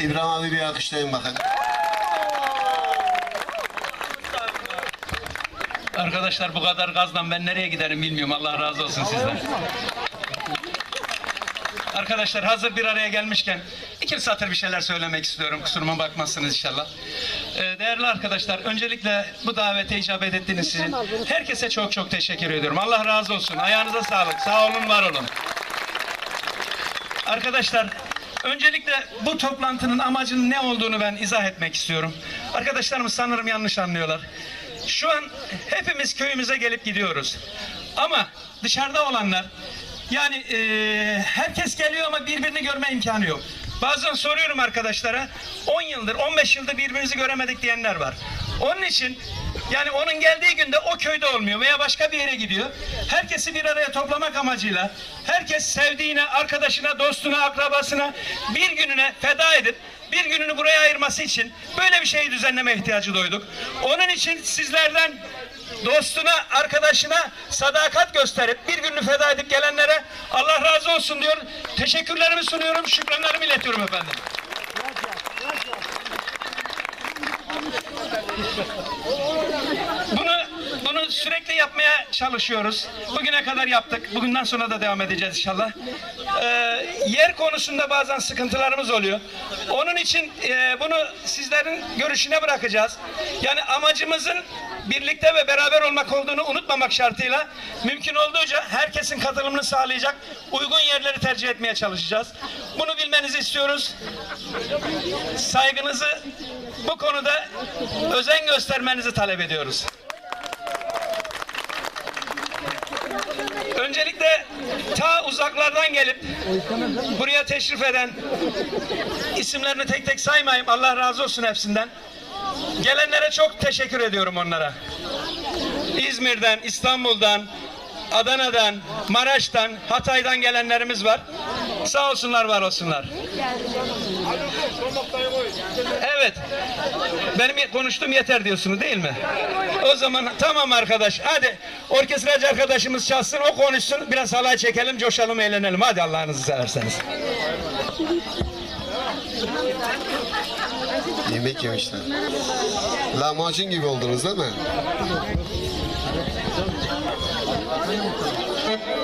İbrahim abi bir alkışlayın bakın. Arkadaşlar bu kadar gazdan ben nereye giderim bilmiyorum. Allah razı olsun sizden. Arkadaşlar hazır bir araya gelmişken iki satır bir şeyler söylemek istiyorum. Kusuruma bakmazsınız inşallah. Ee, değerli arkadaşlar öncelikle bu davete icabet ettiğiniz için herkese çok çok teşekkür ediyorum. Allah razı olsun. Ayağınıza sağlık. Sağ olun, var olun. Arkadaşlar öncelikle bu toplantının amacının ne olduğunu ben izah etmek istiyorum. Arkadaşlarımız sanırım yanlış anlıyorlar. Şu an hepimiz köyümüze gelip gidiyoruz. Ama dışarıda olanlar yani eee, herkes geliyor ama birbirini görme imkanı yok. Bazen soruyorum arkadaşlara 10 yıldır 15 yıldır birbirimizi göremedik diyenler var. Onun için yani onun geldiği günde o köyde olmuyor veya başka bir yere gidiyor. Herkesi bir araya toplamak amacıyla herkes sevdiğine, arkadaşına, dostuna, akrabasına bir gününe feda edip bir gününü buraya ayırması için böyle bir şeyi düzenleme ihtiyacı duyduk. Onun için sizlerden dostuna, arkadaşına sadakat gösterip bir gününü feda edip gelenlere Allah razı olsun diyor. Teşekkürlerimi sunuyorum, şükranlarımı iletiyorum efendim. Bunu bunu sürekli yapmaya çalışıyoruz. Bugüne kadar yaptık. Bugünden sonra da devam edeceğiz inşallah. Ee, yer konusunda bazen sıkıntılarımız oluyor. Onun için e, bunu sizlerin görüşüne bırakacağız. Yani amacımızın birlikte ve beraber olmak olduğunu unutmamak şartıyla mümkün olduğunca herkesin katılımını sağlayacak uygun yerleri tercih etmeye çalışacağız. Bunu bilmenizi istiyoruz. Saygınızı bu konuda özen göstermenizi talep ediyoruz. Öncelikle ta uzaklardan gelip buraya teşrif eden isimlerini tek tek saymayayım. Allah razı olsun hepsinden. Gelenlere çok teşekkür ediyorum onlara. İzmir'den, İstanbul'dan, Adana'dan, Maraş'tan, Hatay'dan gelenlerimiz var. Sağ olsunlar, var olsunlar. Evet. Benim konuştuğum yeter diyorsunuz değil mi? O zaman tamam arkadaş. Hadi orkestracı arkadaşımız çalsın, o konuşsun. Biraz halay çekelim, coşalım, eğlenelim. Hadi Allah'ınızı severseniz. Yemek yemişler. Lahmacun gibi oldunuz değil mi?